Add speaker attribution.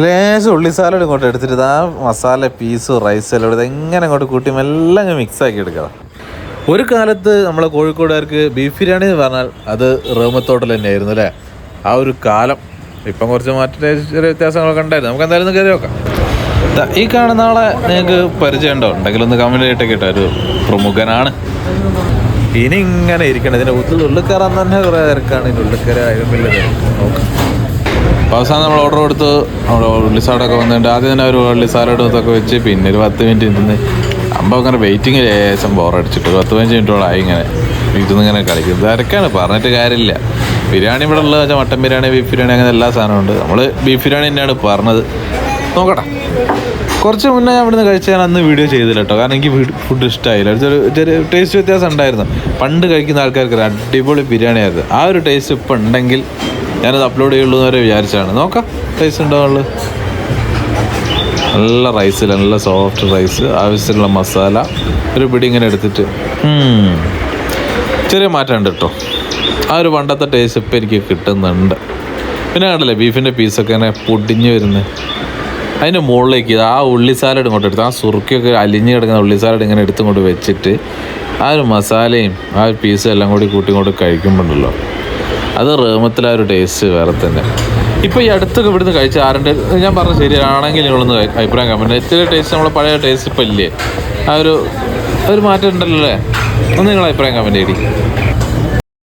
Speaker 1: ലേശം ഉള്ളി സാലഡ് ഇങ്ങോട്ട് എടുത്തിട്ട് ആ മസാല പീസ് റൈസ് എല്ലാം എടുത്ത് എങ്ങനെ അങ്ങോട്ട് കൂട്ടി എല്ലാം അങ്ങ് മിക്സ് ആക്കി എടുക്കുക ഒരു കാലത്ത് നമ്മളെ കോഴിക്കോടുകാർക്ക് ബീഫ് ബിരിയാണി എന്ന് പറഞ്ഞാൽ അത് റേമത്തോട്ടൽ തന്നെയായിരുന്നു അല്ലേ? ആ ഒരു കാലം. ഇപ്പം കുറച്ച് മാറ്റ വ്യത്യാസങ്ങളൊക്കെ ഉണ്ടായിരുന്നു. നമുക്ക് എന്തായാലും കയറി നോക്കാം. ഈ കാണുന്ന ആളെ നിങ്ങൾക്ക് പരിചയമുണ്ടോ ഉണ്ടെങ്കിൽ ഒന്ന് കമന്റ് ചെയ്തിട്ട് കേട്ടോ. ഒരു പ്രമുഖനാണ്. ഇനി ഇങ്ങനെ ഇരിക്കണം. ഇതിന്റെ ഉള്ളിൽ കയറാൻ തന്നെ കുറേ തിരക്കാണ്. ഇതിന്റെ ഉള്ളിൽ കയറി നോക്കാം. അവസാനം നമ്മൾ ഓർഡർ കൊടുത്ത്. നമ്മുടെ ഉള്ളി സാലഡൊക്കെ വന്നിട്ട് ആദ്യം തന്നെ ഒരു ഉള്ളി സാലഡ് ഇതൊക്കെ വെച്ച് പിന്നെ ഒരു പത്ത് മിനിറ്റ് നിന്ന് അമ്പ അങ്ങനെ വെയിറ്റിംഗ് ലേശം ബോറടിച്ചിട്ട് പത്ത് പതിനഞ്ച് മിനിറ്റോളം ആയി ഇങ്ങനെ ഇരുന്ന് ഇങ്ങനെ കളിക്കും. തിരക്കാണ്. പറഞ്ഞിട്ട് കാര്യമില്ല. ബിരിയാണി ഇവിടെ ഉള്ളത് വെച്ചാൽ മട്ടൻ ബിരിയാണി ബീഫ് ബിരിയാണി അങ്ങനെ എല്ലാ സാധനവും ഉണ്ട്. നമ്മൾ ബീഫ് ബിരിയാണി തന്നെയാണ് പറഞ്ഞത്. നോക്കട്ടെ കുറച്ച് മുന്നേ ഞാൻ കഴിച്ച ഞാൻ അന്ന് വീഡിയോ ചെയ്തില്ല കേട്ടോ കാരണം എനിക്ക് ഫുഡ് ഇഷ്ടമായില്ല ഒരു ചെറിയ ടേസ്റ്റ് വ്യത്യാസം ഉണ്ടായിരുന്നു. പണ്ട് കഴിക്കുന്ന ആൾക്കാർക്ക് അടിപൊളി ബിരിയാണി ആയിരുന്നു ആ ഒരു ടേസ്റ്റ് ഇപ്പം ഉണ്ടെങ്കിൽ ഞാനത് അപ്ലോഡ് ചെയ്യുള്ളൂ എന്ന് വരെ വിചാരിച്ചാണ് നോക്കാം ടേസ്റ്റ് ഉണ്ടാവുള്ളൂ നല്ല റൈസ് നല്ല സോഫ്റ്റ് റൈസ് ആവശ്യത്തിനുള്ള മസാല ഒരു പിടി ഇങ്ങനെ എടുത്തിട്ട്. ചെറിയ മാറ്റമുണ്ട് കേട്ടോ ആ ഒരു പണ്ടത്തെ ടേസ്റ്റ് ഇപ്പം എനിക്ക് കിട്ടുന്നുണ്ട്. പിന്നെ കണ്ടല്ലേ ബീഫിന്റെ പീസൊക്കെ ഇങ്ങനെ പൊടിഞ്ഞ് വരുന്നത് അതിന്റെ മുകളിലേക്ക് ആ ഉള്ളി സാലഡ് ഇങ്ങോട്ട് എടുത്ത് ആ സുറുക്കിയൊക്കെ അലിഞ്ഞ് കിടക്കുന്ന ഉള്ളി സാലഡ് ഇങ്ങനെ എടുത്തുകൊണ്ട് വെച്ചിട്ട് ആ ഒരു മസാലയും ആ ഒരു പീസും എല്ലാം കൂടി കൂട്ടി ഇങ്ങോട്ട് കഴിക്കുമ്പോണ്ടല്ലോ. അത് റേമത്തിലെ ഒരു ടേസ്റ്റ് വേറെ തന്നെ. ഇപ്പോൾ ഈ അടുത്തൊക്കെ ഇവിടുന്ന് കഴിച്ച ആരുടെ ഞാൻ പറഞ്ഞ ശരിയാണെങ്കിൽ നിങ്ങളൊന്ന് അഭി- അഭിപ്രായം കമന്റ് ഇത്തിരി ടേസ്റ്റ് നമ്മളെ പഴയ ടേസ്റ്റ് ഇപ്പം ഇല്ലേ? ആ ഒരു ഒരു മാറ്റം ഉണ്ടല്ലോ അല്ലേ? ഒന്ന് നിങ്ങൾ അഭിപ്രായം കമന്റ് ചെയ്തി